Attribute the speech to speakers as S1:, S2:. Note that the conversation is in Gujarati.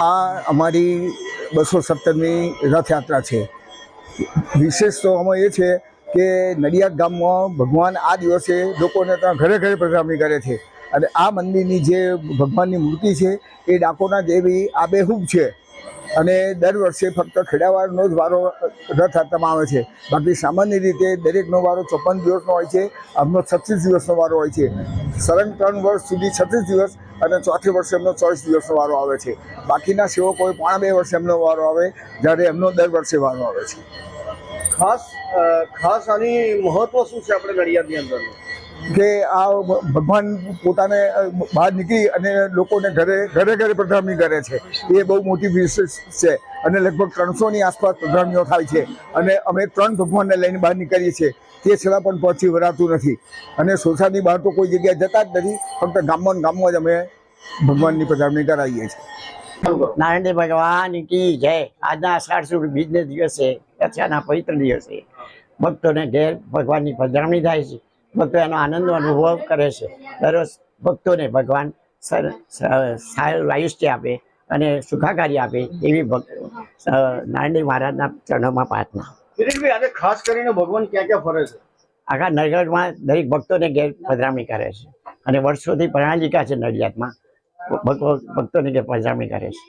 S1: આ અમારી બસો સત્તરમી રથયાત્રા છે. વિશેષ તો આમાં એ છે કે નડિયાદ ગામમાં ભગવાન આ દિવસે લોકોને ત્યાં ઘરે ઘરે પધરામણી કરે છે. અને આ મંદિરની જે ભગવાનની મૂર્તિ છે, એ ડાકોના દેવી આબેહૂબ છે. અને દર વર્ષે ફક્ત ખેડાવારનો જ વારો રથયાત્રામાં આવે છે. બાકી સામાન્ય રીતે દરેકનો વારો ચોપન દિવસનો હોય છે આમનો છત્રીસ દિવસનો વારો હોય છે. સળંગ ત્રણ વર્ષ સુધી છત્રીસ દિવસ અને ચોથે વર્ષે એમનો ચોવીસ દિવસનો વારો આવે છે. બાકીના સેવકોએ પોણા બે વર્ષે એમનો વારો આવે, જ્યારે એમનો દર વર્ષે વારો આવે છે.
S2: ખાસ ખાસ આની મહત્વ શું છે આપણે નડિયાદની અંદર
S1: કે આ ભગવાન પોતાને બહાર નીકળી અને લોકોને ઘરે ઘરે ઘરે પધરામણી કરે છે. એ બહુ મોટી વિશેષ છે અને લગભગ ત્રણસોની આસપાસ પધરામણીઓ થાય છે. અને અમે ત્રણ ભગવાનને લઈને બહાર નીકળીએ છીએ. તે છતાં પણ પહોંચી વરાતું નથી. અને સોસાયટીની બહાર તો કોઈ જગ્યાએ જતા જ નથી, ફક્ત ગામમાં ગામમાં જ અમે ભગવાનની પધરામણી કરાવીએ છીએ.
S3: નારાયણ ભગવાન કી જય. આજના અષાઢ સુદ બીજને દિવસે રથયાના પવિત્ર દિવસે ભક્તોને ઘેર ભગવાનની પધરામણી થાય છે. ભક્તો એનો આનંદનો અનુભવ કરે છે. દરરોજ ભક્તોને ભગવાન આયુષ્ય આપે અને સુખાકારી આપે એવી ભક્તો નારાયણદેવ મહારાજના ચરણોમાં પ્રાર્થના.
S2: આજે ખાસ કરીને ભગવાન ક્યાં ક્યાં ફરે છે?
S3: આખા નડિયાદમાં દરેક ભક્તોને ઘેર પધરામણી કરે છે. અને વર્ષોથી પ્રણાલિકા છે નડિયાદમાં. ભક્તો ભક્તોને ઘેર પધરામણી કરે છે.